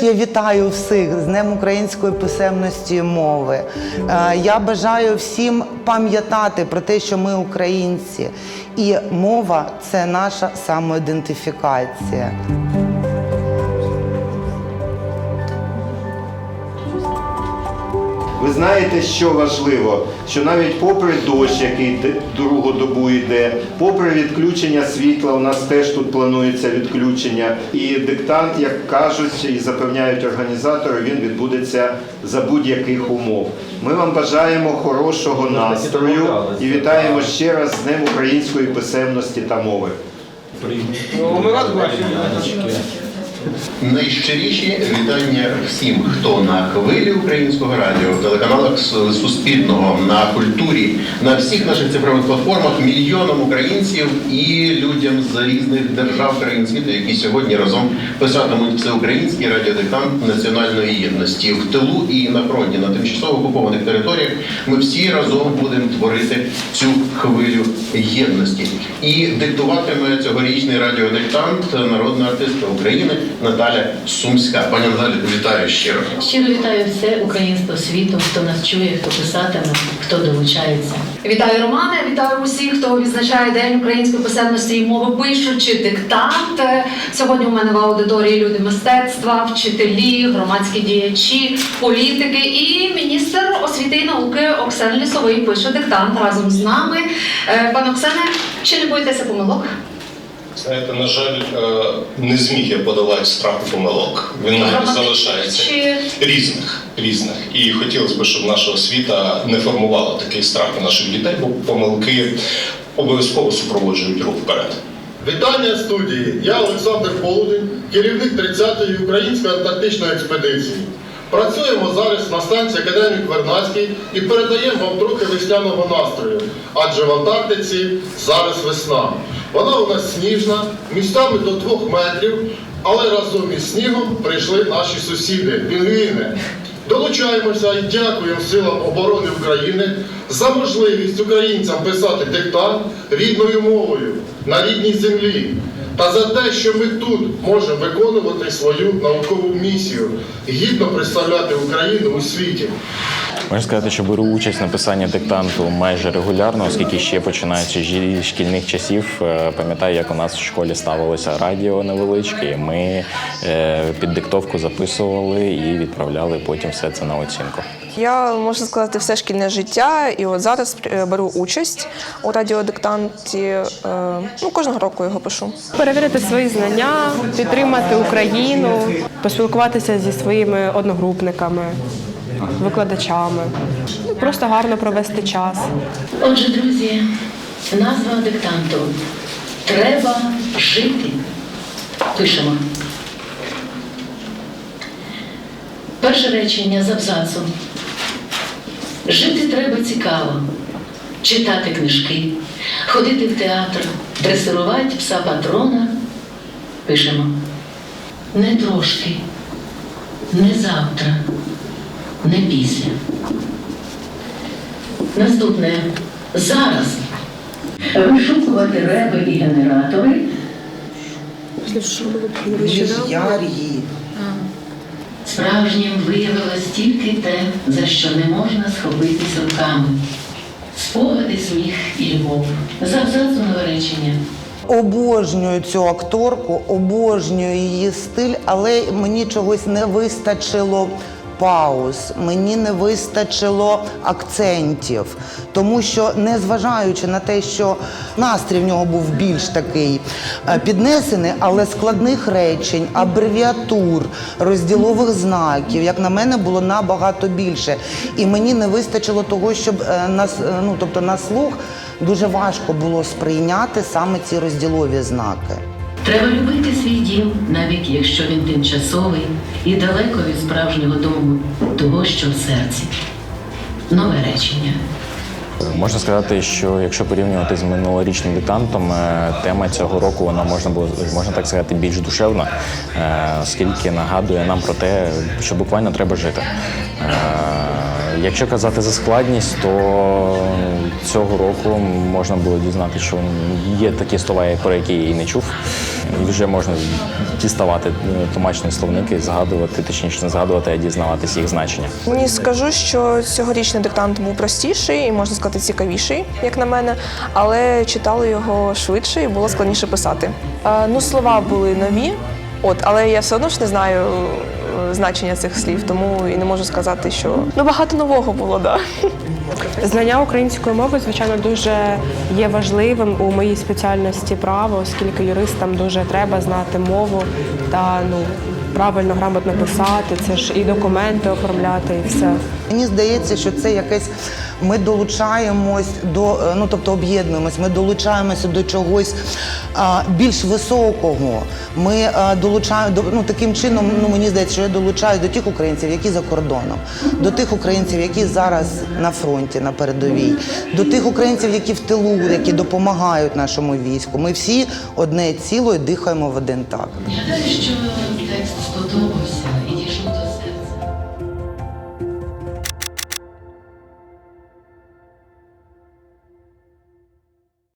Я вітаю всіх з Днем української писемності мови. Е, Я бажаю всім пам'ятати про те, що ми українці, і мова це наша самоідентифікація. Ви знаєте, що важливо? Що навіть попри дощ, який другу добу йде, попри відключення світла, у нас теж тут планується відключення. І диктант, як кажуть і запевняють організатори, він відбудеться за будь-яких умов. Ми вам бажаємо хорошого настрою і вітаємо ще раз з Днем української писемності та мови. Найщиріші вітання всім, хто на хвилі українського радіо, в телеканалах Суспільного, на культурі, на всіх наших цифрових платформах, мільйонам українців і людям з різних держав країн світу, які сьогодні разом писатимуть всеукраїнський радіодиктант національної єдності в тилу і на фронті на тимчасово окупованих територіях. Ми всі разом будемо творити цю хвилю єдності. І диктуватиме цьогорічний радіодиктант народна артистка України Наталя Сумська. Пані Наталі, вітаю щиро. Щиро вітаю все українство світу, хто нас чує, хто писатиме, хто долучається. Вітаю Романе, вітаю усіх, хто відзначає День української писемності і мови, пишучи диктант. Сьогодні у мене в аудиторії люди мистецтва, вчителі, громадські діячі, політики і міністр освіти і науки Оксен Лісовий пише диктант разом з нами. Е, Пане Оксене, чи не боїтеся помилок? Знаєте, на жаль, е, не зміг я подолати страху помилок. Він навіть залишається чи різних, різних. І хотілося б, щоб наша освіта не формувала такий страх у наших дітей, бо помилки обов'язково супроводжують рух вперед. Вітання студії. Я Олександр Полудень, керівник 30-ї української антарктичної експедиції. Працюємо зараз на станції Академік Вернадський і передаємо вам трохи весняного настрою, адже в Антарктиці зараз весна. Вона у нас сніжна, місцями до двох метрів, але разом із снігом прийшли наші сусіди, пінгвіни. Долучаємося і дякуємо силам оборони України за можливість українцям писати диктант рідною мовою на рідній землі та за те, що ми тут можемо виконувати свою наукову місію, гідно представляти Україну у світі. Можна сказати, що беру участь в написанні диктанту майже регулярно, оскільки ще починаючи зі шкільних часів, е, пам'ятаю, як у нас в школі ставилося радіо невеличке. Ми е, під диктовку записували і відправляли потім все це на оцінку. Я можна сказати все шкільне життя, і от зараз е, беру участь у радіодиктанті. е, Ну кожного року його пишу. перевірити свої знання, підтримати Україну, поспілкуватися зі своїми одногрупниками, викладачами, Ну, просто гарно провести час. Отже, друзі, назва диктанту Треба жити. Пишемо. Перше речення з абзацу. Жити треба цікаво, читати книжки, ходити в театр, дресирувати пса патрона. Пишемо. Не трошки, не завтра, не після. Наступне зараз вишукувати реби і генератори, Міжяр'ї. Справжнім виявилось тільки те, за що не можна схопитись руками. Спогади, сміх і любов. З нове речення. Обожнюю цю акторку, обожнюю її стиль, але мені чогось не вистачило пауз, мені не вистачило акцентів. Тому що, незважаючи на те, що настрій в нього був більш такий е, піднесений, але складних речень, абревіатур, розділових знаків, як на мене, було набагато більше. І мені не вистачило того, щоб е, на, с- е, ну, тобто на слух дуже важко було сприйняти саме ці розділові знаки. Треба любити свій дім, навіть якщо він тимчасовий і далеко від справжнього дому, того, що в серці. Нове речення. Можна сказати, що якщо порівнювати з минулорічним диктантом, е, тема цього року вона можна було можна так сказати більш душевна, е, оскільки нагадує нам про те, що буквально треба жити. Е, Якщо казати за складність, то цього року можна було дізнати, що є такі слова, про які я і не чув. І вже можна діставати е, тлумачні словники, згадувати, точніше не згадувати, а дізнаватися їх значення. Мені скажу, що цьогорічний диктант був простіший і можна сказати цікавіший, як на мене, але читали його швидше і було складніше писати. Е, ну, слова були нові, от, але я все одно ж не знаю значення цих слів, тому і не можу сказати, що ну багато нового було, да. Знання української мови, звичайно, дуже є важливим у моїй спеціальності право, оскільки юристам дуже треба знати мову та ну правильно грамотно писати. Це ж і документи оформляти, і все. Мені здається, що це якесь. Ми долучаємось до, е, ну тобто об'єднуємось, ми долучаємося до чогось а, більш високого. Ми а, долучаємо до ну таким чином. Ну мені здається, що я долучаю до тих українців, які за кордоном, до тих українців, які зараз на фронті, на передовій, до тих українців, які в тилу, які допомагають нашому війську. Ми всі одне ціло і дихаємо в один так. Я гадаю, що сподобався.